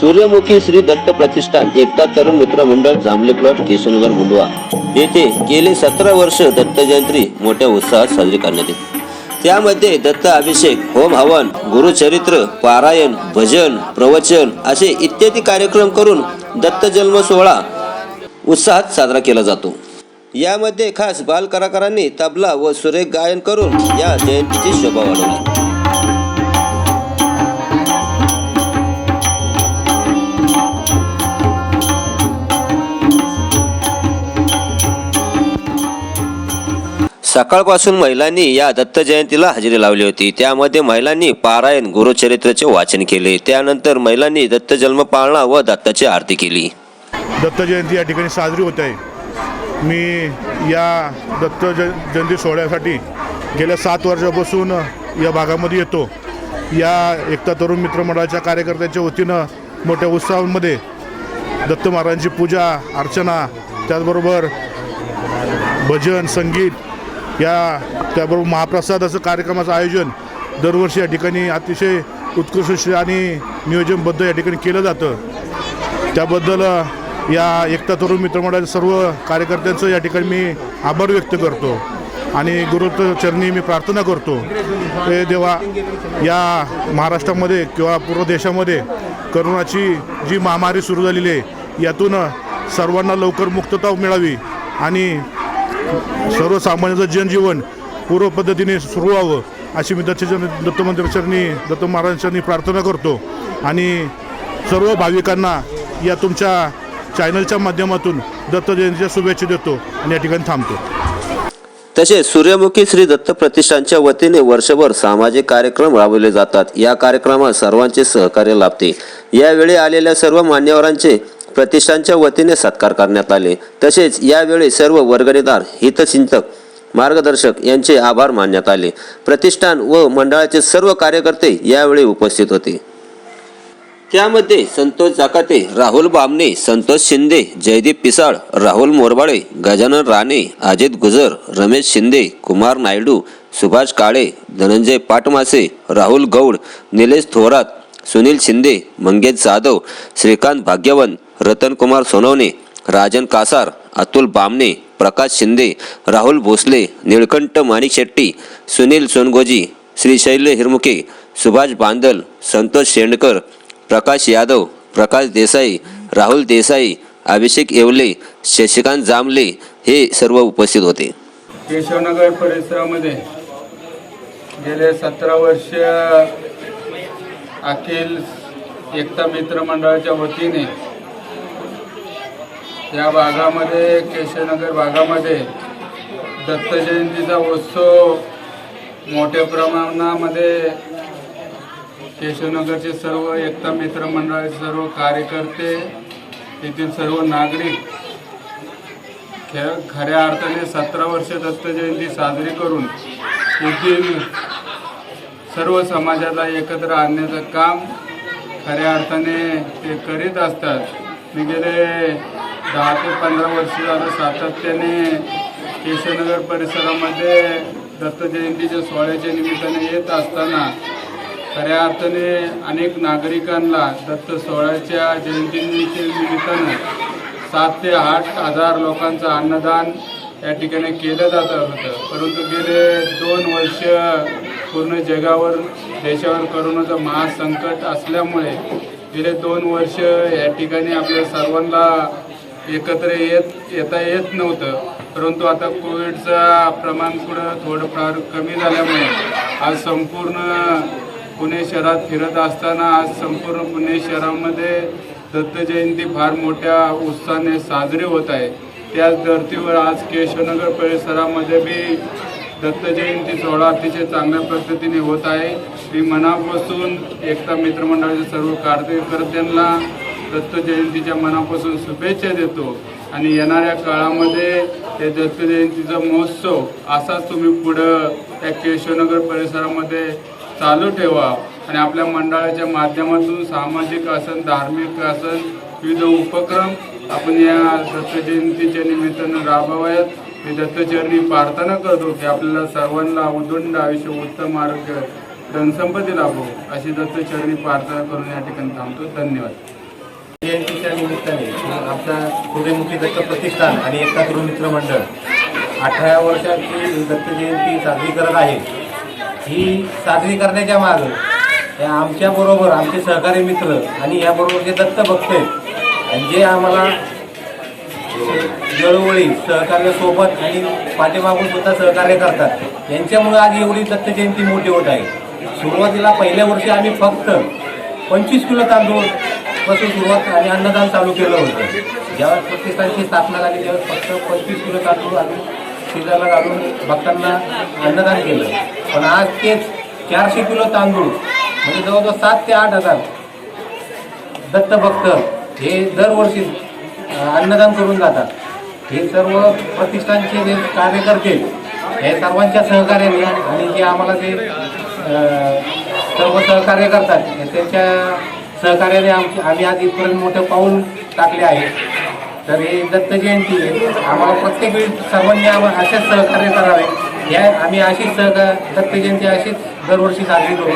सूर्यमुखी श्री दत्त प्रतिष्ठान एकता तरुण मित्र मंडळ जांभले प्लॉट केशवनगर मुंडवा. येथे गेले सतरा वर्ष दत्त जयंती मोठ्या उत्साहात साजरी करण्यात येते. त्यामध्ये दत्त अभिषेक होम हवन गुरुचरित्र पारायण भजन प्रवचन असे इत्यादी कार्यक्रम करून दत्त जन्म सोहळा उत्साहात साजरा केला जातो. यामध्ये खास बाल कलाकारांनी तबला व सुरेख गायन करून या जयंतीची शोभा वाढवली. सकाळपासून महिलांनी या दत्त जयंतीला हजेरी लावली होती. त्यामध्ये महिलांनी पारायण गुरुचरित्राचे वाचन केले. त्यानंतर महिलांनी दत्त जन्म पाळणा व दत्ताची आरती केली. दत्त जयंती या ठिकाणी साजरी होत आहे. मी या दत्त ज जयंती सोहळ्यासाठी गेल्या सात वर्षापासून या भागामध्ये येतो. या एकता तरुण मित्रमंडळाच्या कार्यकर्त्यांच्या वतीनं मोठ्या उत्सवांमध्ये दत्त महाराजांची पूजा अर्चना त्याचबरोबर भजन संगीत या त्याबरोबर महाप्रसादाचं कार्यक्रमाचं आयोजन दरवर्षी या ठिकाणी अतिशय उत्कृष्ट आणि नियोजनबद्ध या ठिकाणी केलं जातं. त्याबद्दल या एकता तरुण मित्रमंडळाच्या सर्व कार्यकर्त्यांचं या ठिकाणी मी आभार व्यक्त करतो आणि गुरुत्वचरणी मी प्रार्थना करतो हे देवा या महाराष्ट्रामध्ये किंवा पूर्ण देशामध्ये करोनाची जी महामारी सुरू झालेली आहे यातून सर्वांना लवकर मुक्तता मिळावी आणि सर्वसामान्यांचं जनजीवन पूर्व पद्धतीने सुरू व्हावं अशी मी दत्त दत्तमंदिराचरणी दत्त महाराजांनी प्रार्थना करतो. आणि सर्व भाविकांना या तुमच्या चॅनलच्या माध्यमातून दत्त जयंतीच्या शुभेच्छा देतो आणि या ठिकाणी थांबतो. तसेच सूर्यमुखी श्री दत्त प्रतिष्ठानच्या वतीने वर्षभर सामाजिक कार्यक्रम राबवले जातात. या कार्यक्रमात सर्वांचे सहकार्य लाभते. यावेळी आलेल्या सर्व मान्यवरांचे प्रतिष्ठानच्या वतीने सत्कार करण्यात आले. तसेच यावेळी सर्व वर्गणीदार हितचिंतक मार्गदर्शक यांचे आभार मानण्यात आले. प्रतिष्ठान व मंडळाचे सर्व कार्यकर्ते यावेळी उपस्थित होते. त्यामध्ये संतोष जाकाते राहुल बामणे संतोष शिंदे जयदीप पिसाळ राहुल मोरबाळे गजानन राणे अजित गुजर रमेश शिंदे कुमार नायडू सुभाष काळे धनंजय पाटमासे राहुल गौड निलेश थोरात सुनील शिंदे मंगेश जाधव श्रीकांत भाग्यवन रतनकुमार सोनवणे राजन कासार अतुल बामणे प्रकाश शिंदे राहुल भोसले निळकंठ माणिक शेट्टी सुनील सोनगोजी श्रीशैल्य हिरमुके सुभाष बांदल संतोष शेंडकर प्रकाश यादव प्रकाश देसाई राहुल देसाई अभिषेक येवले शशिकांत जांभले हे सर्व उपस्थित होते. केशवनगर परिसरामध्ये गेले सतरा वर्ष अखिल एकता मित्र मंडळाच्या वतीने या भागामध्ये केशवनगर भागामध्ये दत्त जयंतीचा उत्सव मोठ्या प्रमाणामध्ये केशवनगरचे सर्व एकता मित्र मंडळाचे सर्व कार्यकर्ते येथील सर्व नागरिक खे खऱ्या अर्थाने सतरा वर्ष दत्त जयंती साजरी करून येथील सर्व समाजाला एकत्र आणण्याचं काम खऱ्या अर्थाने ते करीत असतात. मी गेले दहा ते पंधरा वर्ष झालं सातत्याने केशवनगर परिसरामध्ये दत्त जयंतीच्या सोहळ्याच्या निमित्ताने येत असताना खऱ्या अर्थाने अनेक नागरिकांना दत्त सोहळ्याच्या जयंतीच्या निमित्तानं सात ते आठ हजार लोकांचं अन्नदान या ठिकाणी केलं जात होतं. परंतु गेले दोन वर्ष पूर्ण जगावर देशावर करोनाचं महासंकट असल्यामुळे गेले दोन वर्ष या ठिकाणी आपल्या सर्वांना एकत्र येत येता येत नव्हतं. परंतु आता कोविडचा प्रमाण पुढं थोडंफार कमी झाल्यामुळे आज संपूर्ण पुणे शहरात फिरत असताना आज संपूर्ण पुणे शहरामध्ये दत्त जयंती फार मोठ्या उत्साहाने साजरी होत आहे. त्याच धर्तीवर आज केशवनगर परिसरामध्ये बी दत्त जयंती सोहळा अतिशय चांगल्या पद्धतीने होत आहे. मी मनापासून एकता मित्रमंडळाचे सर्व कार्यकर्त्यांना दत्त जयंतीच्या मनापासून शुभेच्छा देतो. आणि येणाऱ्या काळामध्ये हे दत्त जयंतीचा महोत्सव असाच तुम्ही पुढं त्या केशवनगर परिसरामध्ये चालू ठेवा. आणि आपल्या मंडळाच्या माध्यमातून सामाजिक असन धार्मिक असन विविध उपक्रम आपण या दत्त जयंतीच्या निमित्तानं राबवाव्यात मी दत्तचरणी प्रार्थना करतो की आपल्याला सर्वांना उदंड आयुष्य उत्तम आरोग्य धनसंपत्ती लाभो अशी दत्तचरणी प्रार्थना करून या ठिकाणी थांबतो. धन्यवाद. जयंतीच्या निमित्ताने आमचा सूर्यमुखी दत्त प्रतिष्ठान आणि एकता तरुण मित्र मंडळ अठराव्या वर्षाची दत्त जयंती साजरी करत आहे. ही साजरी करण्याच्या मागं या आमच्याबरोबर आमचे सहकारी मित्र आणि याबरोबर जे दत्त भक्त आहेत आणि जे आम्हाला वेळोवेळी सहकार्यासोबत आणि पाठीमागून सुद्धा सहकार्य करतात. यांच्यामुळे आज एवढी दत्त जयंती मोठी होत आहे. सुरुवातीला पहिल्या वर्षी आम्ही फक्त पंचवीस किलो तांदूळपासून सुरुवात आणि अन्नदान चालू केलं होतं. ज्यावेळेस प्रतिष्ठानची स्थापना झाली त्यावेळेस फक्त पंचवीस किलो तांदूळ आम्ही शिजायला घालून भक्तांना अन्नदान केलं. पण आज तेच चारशे किलो तांदूळ म्हणजे जवळजवळ सात ते आठ हजार दत्त भक्त हे दरवर्षी अन्नदान करून जातात. हे सर्व प्रतिष्ठानचे जे कार्यकर्ते हे सर्वांच्या सहकार्याने आणि जे आम्हाला जे सर्व सहकार्य करतात हे त्यांच्या सहकार्याने आमची आम्ही आज इथपर्यंत मोठं पाऊल टाकले आहे. तर हे दत्त जयंती आम्हाला प्रत्येक वेळी सर्वांनी आम्हाला असेच सहकार्य करावे. या आम्ही अशीच सहकार दत्त जयंती अशीच दरवर्षी साजरी करू.